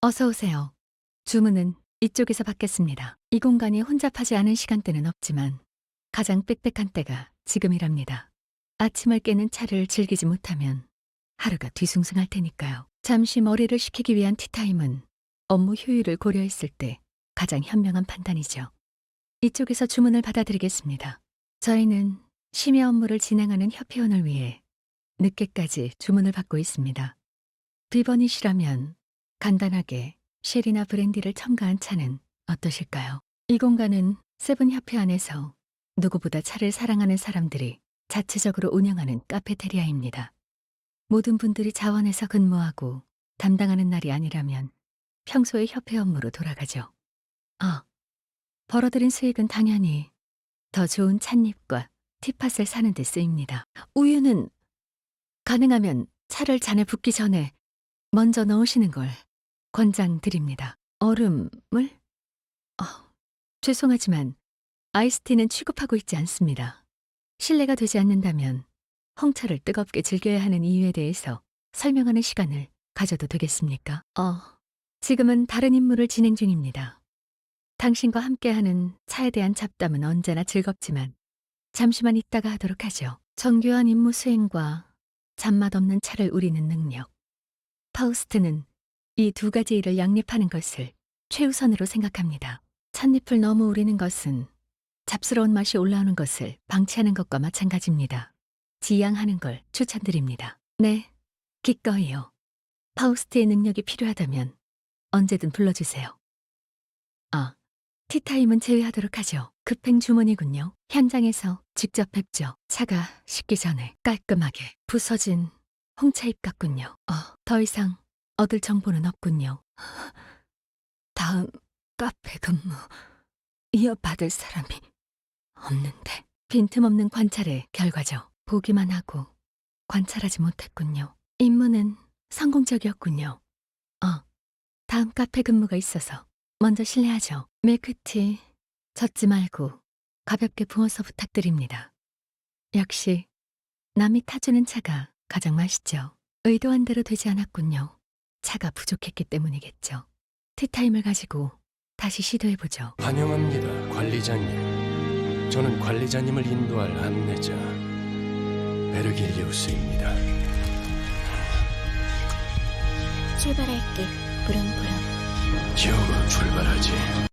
어서 오세요. 주문은 이쪽에서 받겠습니다. 이 공간이 혼잡하지 않은 시간대는 없지만 가장 빽빽한 때가 지금이랍니다. 아침을 깨는 차를 즐기지 못하면 하루가 뒤숭숭할 테니까요. 잠시 머리를 식히기 위한 티타임은 업무 효율을 고려했을 때 가장 현명한 판단이죠. 이쪽에서 주문을 받아드리겠습니다. 저희는 심야 업무를 진행하는 협회원을 위해 늦게까지 주문을 받고 있습니다. 비번이시라면 간단하게 쉘이나 브랜디를 첨가한 차는 어떠실까요? 이 공간은 세븐 협회 안에서 누구보다 차를 사랑하는 사람들이 자체적으로 운영하는 카페테리아입니다. 모든 분들이 자원해서 근무하고 담당하는 날이 아니라면 평소의 협회 업무로 돌아가죠. 아, 벌어들인 수익은 당연히 더 좋은 찻잎과 티팟을 사는 데 쓰입니다. 우유는 가능하면 차를 잔에 붓기 전에 먼저 넣으시는 걸 권장드립니다. 얼음을? 어, 죄송하지만 아이스티는 취급하고 있지 않습니다. 신뢰가 되지 않는다면 홍차를 뜨겁게 즐겨야 하는 이유에 대해서 설명하는 시간을 가져도 되겠습니까? 어, 지금은 다른 임무를 진행 중입니다. 당신과 함께하는 차에 대한 잡담은 언제나 즐겁지만 잠시만 있다가 하도록 하죠. 정교한 임무 수행과 잔맛 없는 차를 우리는 능력. 파우스트는 이 두 가지 일을 양립하는 것을 최우선으로 생각합니다. 찻잎을 너무 우리는 것은 잡스러운 맛이 올라오는 것을 방치하는 것과 마찬가지입니다. 지양하는 걸 추천드립니다. 네, 기꺼이요. 파우스트의 능력이 필요하다면 언제든 불러주세요. 아, 티타임은 제외하도록 하죠. 급행 주문이군요. 현장에서 직접 뵙죠. 차가 식기 전에 깔끔하게 부서진 홍차잎 같군요. 어, 더 이상 얻을 정보는 없군요. 다음 카페 근무 이어받을 사람이 없는데 빈틈없는 관찰의 결과죠. 보기만 하고 관찰하지 못했군요. 임무는 성공적이었군요. 어, 다음 카페 근무가 있어서 먼저 실례하죠. 밀크티 젓지 말고 가볍게 부어서 부탁드립니다. 역시 남이 타주는 차가 가장 맛있죠. 의도한 대로 되지 않았군요. 차가 부족했기 때문이겠죠. 티타임을 가지고 다시 시도해보죠. 환영합니다, 관리자님. 저는 관리자님을 인도할 안내자 베르길리우스입니다. 출발할게. 부릉부릉. 지옥으로 출발하지.